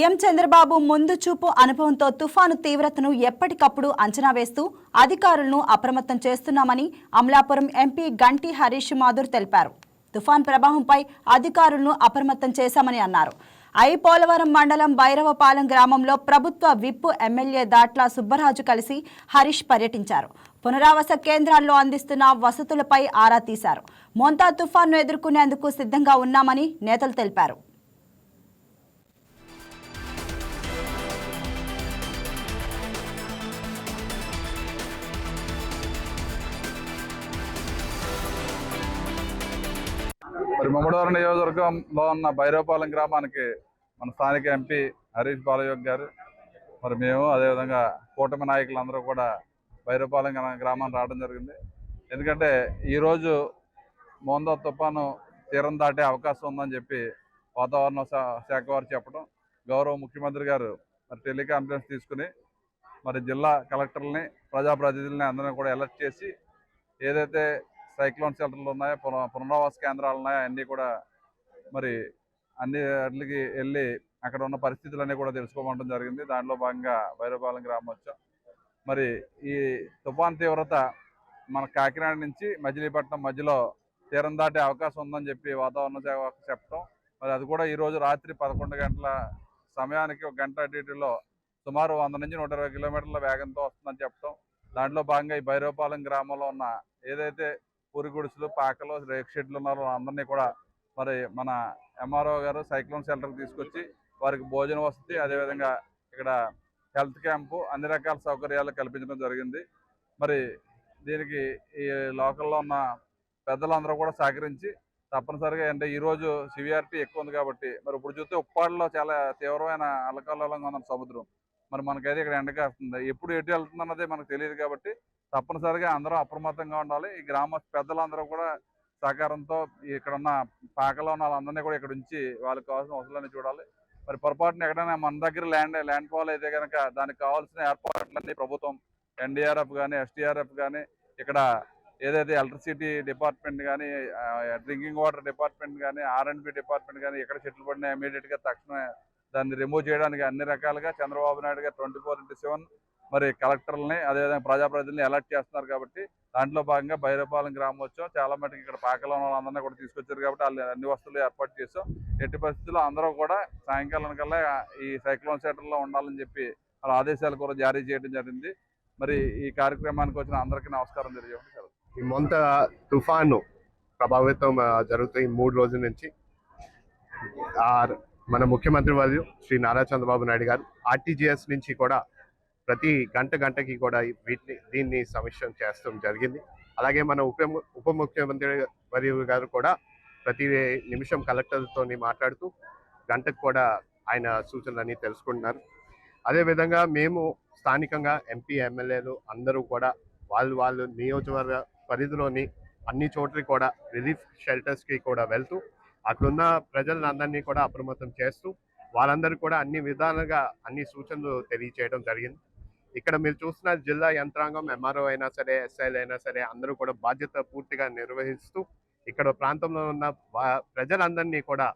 CM Chandrababu ముందు చూపు అనుభవంతో తుఫాను తీవ్రతను ఎప్పటికప్పుడు అంచనా వేస్తూ అధికారులను అప్రమత్తం చేస్తున్నామని అమలాపురం ఎంపీ గంటి హరీష్ మాధుర్ తెలిపారు. తుఫాన్ ప్రభావంపై అధికారులను అప్రమత్తం చేశామని అన్నారు. ఐ పోలవరం మండలం భైరవపాలెం గ్రామంలో ప్రభుత్వ విప్పు ఎమ్మెల్యే దాట్ల సుబ్బరాజు కలిసి హరీష్ పర్యటించారు. పునరావాస కేంద్రాల్లో అందిస్తున్న వసతులపై ఆరా తీశారు. మోంతా తుఫాన్ను ఎదుర్కొనేందుకు సిద్ధంగా ఉన్నామని నేతలు తెలిపారు. మరి మమ్మడవరం నియోజకవర్గంలో ఉన్న భైరవపాలెం గ్రామానికి మన స్థానిక ఎంపీ హరీష్ బాలయోగ్ గారు మరి మేము అదేవిధంగా కూటమి నాయకులందరూ కూడా భైరవపాలెం గ్రా- గ్రామానికి రావడం జరిగింది. ఎందుకంటే ఈరోజు మోందా తుఫాను తీరం దాటే అవకాశం ఉందని చెప్పి వాతావరణ శా- శాఖ వారు చెప్పడం గౌరవ ముఖ్యమంత్రి గారు మరి టెలికాన్ఫరెన్స్ తీసుకుని మరి జిల్లా కలెక్టర్లని ప్రజాప్రతినిధులని అందరినీ కూడా అలర్ట్ చేసి ఏదైతే సైక్లోన్ షెల్టర్లు ఉన్నాయి పున పునరావాస కేంద్రాలు ఉన్నాయి అన్నీ కూడా మరి అన్ని వాటికి వెళ్ళి అక్కడ ఉన్న పరిస్థితులన్నీ కూడా తెలుసుకోవడం జరిగింది. దాంట్లో భాగంగా వైరపాలెం గ్రామం వచ్చాం. మరి ఈ తుఫాన్ తీవ్రత మన కాకినాడ నుంచి మజిలీపట్నం మధ్యలో తీరం దాటే అవకాశం ఉందని చెప్పి వాతావరణ శాఖ చెప్పడం మరి అది కూడా ఈరోజు రాత్రి పదకొండు గంటల సమయానికి ఒక గంట అటు సుమారు వంద నుంచి నూట ఇరవై కిలోమీటర్ల వేగంతో వస్తుందని చెప్పడం దాంట్లో భాగంగా ఈ భైరవపాలెం గ్రామంలో ఉన్న ఏదైతే పూరిగుడుసులు పాకలు రేక్ షెడ్లు ఉన్నారు అందరినీ కూడా మరి మన ఎంఆర్ఓ గారు సైక్లోన్ షెల్టర్కి తీసుకొచ్చి వారికి భోజన వసతి అదేవిధంగా ఇక్కడ హెల్త్ క్యాంపు అన్ని రకాల సౌకర్యాలు కల్పించడం జరిగింది. మరి దీనికి ఈ లోకల్లో ఉన్న పెద్దలందరూ కూడా సహకరించి తప్పనిసరిగా అంటే ఈరోజు సివియారిటీ ఎక్కువ ఉంది కాబట్టి మరి ఇప్పుడు చూస్తే ఉప్పాడులో చాలా తీవ్రమైన అలకల్లోలంగా ఉన్న సముద్రం. మరి మనకైతే ఇక్కడ ఎండ కాస్తుంది ఎప్పుడు ఎటు వెళ్తుంది అన్నదే మనకు తెలియదు కాబట్టి తప్పనిసరిగా అందరూ అప్రమత్తంగా ఉండాలి. ఈ గ్రామ పెద్దలందరూ కూడా సహకారంతో ఇక్కడ ఉన్న పాకలో ఉన్న వాళ్ళందరినీ కూడా ఇక్కడ ఉంచి వాళ్ళకి కావాల్సిన అవసరాన్ని చూడాలి. మరి పొరపాటున ఎక్కడైనా మన దగ్గర ల్యాండ్ ల్యాండ్ ఫాల్ అయితే కనుక దానికి కావాల్సిన ఏర్పాట్లన్నీ ప్రభుత్వం ఎన్డీఆర్ఎఫ్ కానీ ఎస్టీఆర్ఎఫ్ కానీ ఇక్కడ ఏదైతే ఎలక్ట్రిసిటీ డిపార్ట్మెంట్ కానీ డ్రింకింగ్ వాటర్ డిపార్ట్మెంట్ కానీ ఆర్ఎండ్బి డిపార్ట్మెంట్ కానీ ఎక్కడ చెట్లు పడినా ఇమీడియట్గా తక్షణమే దాన్ని రిమూవ్ చేయడానికి అన్ని రకాలుగా చంద్రబాబు నాయుడు గారు ట్వంటీ ఫోర్ ఇంటూ సెవెన్ మరి కలెక్టర్లని అదేవిధంగా ప్రజాప్రతినిధులని అలర్ట్ చేస్తున్నారు కాబట్టి దాంట్లో భాగంగా భైరపాలెం గ్రామోత్సవం చాలా మటుకు ఇక్కడ పాకలో ఉన్న వాళ్ళందరినీ కూడా తీసుకొచ్చారు కాబట్టి వాళ్ళు అన్ని వస్తువులు ఏర్పాటు చేసాం ఎట్టి పరిస్థితుల్లో అందరూ కూడా సాయంకాలం కల్లా ఈ సైక్లోన్ సెంటర్లో ఉండాలని చెప్పి వాళ్ళ ఆదేశాలు కూడా జారీ చేయడం జరిగింది. మరి ఈ కార్యక్రమానికి వచ్చిన అందరికీ నమస్కారం తెలియజేయండి ఈ మొంత తుఫాను ప్రభావితం జరుగుతాయి మూడు రోజుల నుంచి. మన ముఖ్యమంత్రి వారు శ్రీ నారా చంద్రబాబు నాయుడు గారు ఆర్టీజీఎస్ నుంచి కూడా ప్రతి గంట గంటకి కూడా వీటిని దీన్ని సమీక్షం చేస్తాం జరిగింది. అలాగే మన ఉప ఉప ముఖ్యమంత్రి వర్యు గారు కూడా ప్రతి నిమిషం కలెక్టర్తో మాట్లాడుతూ గంటకు కూడా ఆయన సూచనలన్నీ తెలుసుకుంటున్నారు. అదేవిధంగా మేము స్థానికంగా ఎంపీ ఎమ్మెల్యేలు అందరూ కూడా వాళ్ళు వాళ్ళు నియోజకవర్గ పరిధిలోని అన్ని చోట్లకి కూడా రిలీఫ్ షెల్టర్స్కి కూడా వెళ్తూ అక్కడున్న ప్రజలందరినీ కూడా అప్రమత్తం చేస్తూ వాళ్ళందరూ కూడా అన్ని విధాలుగా అన్ని సూచనలు తెలియచేయడం జరిగింది. ఇక్కడ మీరు చూస్తున్న జిల్లా యంత్రాంగం ఎంఆర్ఓ అయినా సరే ఎస్ఐలు అయినా సరే అందరూ కూడా బాధ్యత పూర్తిగా నిర్వహిస్తూ ఇక్కడ ప్రాంతంలో ఉన్న ప్రజలందరినీ కూడా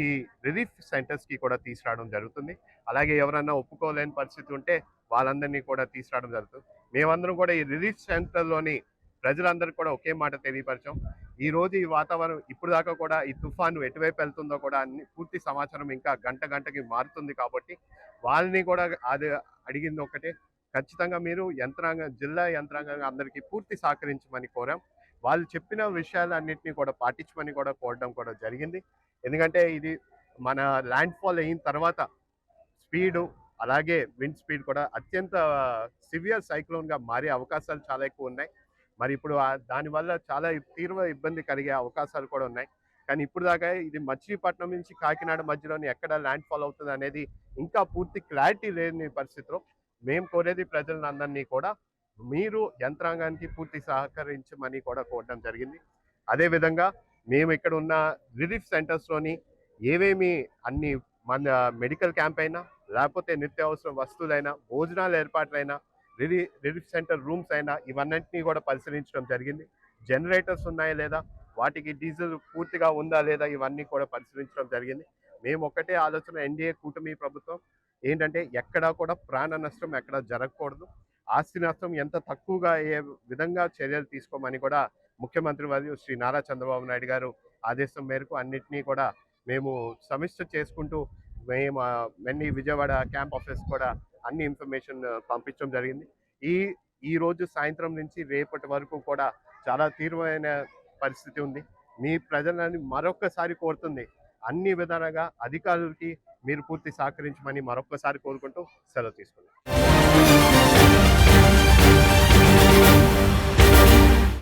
ఈ రిలీఫ్ సెంటర్స్కి కూడా తీసుకురావడం జరుగుతుంది. అలాగే ఎవరైనా ఒప్పుకోలేని పరిస్థితి ఉంటే వాళ్ళందరినీ కూడా తీసుకురావడం జరుగుతుంది. మేమందరం కూడా ఈ రిలీఫ్ సెంటర్లోని ప్రజలందరికీ కూడా ఒకే మాట తెలియపరిచాం. ఈ రోజు ఈ వాతావరణం ఇప్పుడు దాకా కూడా ఈ తుఫాను ఎటువైపు వెళ్తుందో కూడా అన్ని పూర్తి సమాచారం ఇంకా గంట గంటకి మారుతుంది కాబట్టి వాళ్ళని కూడా అది అడిగింది ఒకటే. ఖచ్చితంగా మీరు యంత్రాంగం జిల్లా యంత్రాంగం అందరికీ పూర్తి సహకరించమని కోరాం. వాళ్ళు చెప్పిన విషయాలన్నింటినీ కూడా పాటించమని కూడా కోరడం కూడా జరిగింది. ఎందుకంటే ఇది మన ల్యాండ్ ఫాల్ అయిన తర్వాత స్పీడు అలాగే విండ్ స్పీడ్ కూడా అత్యంత సివియర్ సైక్లోన్గా మారే అవకాశాలు చాలా ఎక్కువ ఉన్నాయి. మరి ఇప్పుడు దానివల్ల చాలా తీవ్ర ఇబ్బంది కలిగే అవకాశాలు కూడా ఉన్నాయి. కానీ ఇప్పుడు దాకా ఇది మచిలీపట్నం నుంచి కాకినాడ మధ్యలోని ఎక్కడ ల్యాండ్ ఫాల్ అవుతుంది అనేది ఇంకా పూర్తి క్లారిటీ లేని పరిస్థితిలో మేము కోరేది ప్రజలందరినీ కూడా మీరు యంత్రాంగానికి పూర్తి సహకరించమని కూడా కోరడం జరిగింది. అదేవిధంగా మేము ఇక్కడ ఉన్న రిలీఫ్ సెంటర్స్లోని ఏవేమి అన్ని మన మెడికల్ క్యాంప్ అయినా లేకపోతే నిత్యావసర వస్తువులైనా భోజనాలు ఏర్పాట్లైనా రిలీ రిలీఫ్ సెంటర్ రూమ్స్ అయినా ఇవన్నింటినీ కూడా పరిశీలించడం జరిగింది. జనరేటర్స్ ఉన్నాయా లేదా? వాటికి డీజిల్ పూర్తిగా ఉందా లేదా? ఇవన్నీ కూడా పరిశీలించడం జరిగింది. మేము ఒక్కటే ఆలోచన ఎన్డీఏ కూటమి ప్రభుత్వం ఏంటంటే ఎక్కడా కూడా ప్రాణ నష్టం ఎక్కడ జరగకూడదు. ఆస్తి నష్టం ఎంత తక్కువగా అయ్యే విధంగా చర్యలు తీసుకోమని కూడా ముఖ్యమంత్రి మరియు శ్రీ నారా చంద్రబాబు నాయుడు గారు ఆదేశం మేరకు అన్నిటినీ కూడా మేము సమీక్ష చేసుకుంటూ మేము మెన్ని వెన్నీ విజయవాడ క్యాంప్ ఆఫీస్ కూడా అన్ని ఇన్ఫర్మేషన్ పంపించడం జరిగింది. ఈ ఈ రోజు సాయంత్రం నుంచి రేపటి వరకు కూడా చాలా తీవ్రమైన పరిస్థితి ఉంది. మీ ప్రజలని మరొకసారి కోరుతుంది. అన్ని విధాలుగా అధికారులకి మీరు పూర్తి సహకరించమని మరొకసారి కోరుకుంటూ సెలవు తీసుకున్నాం.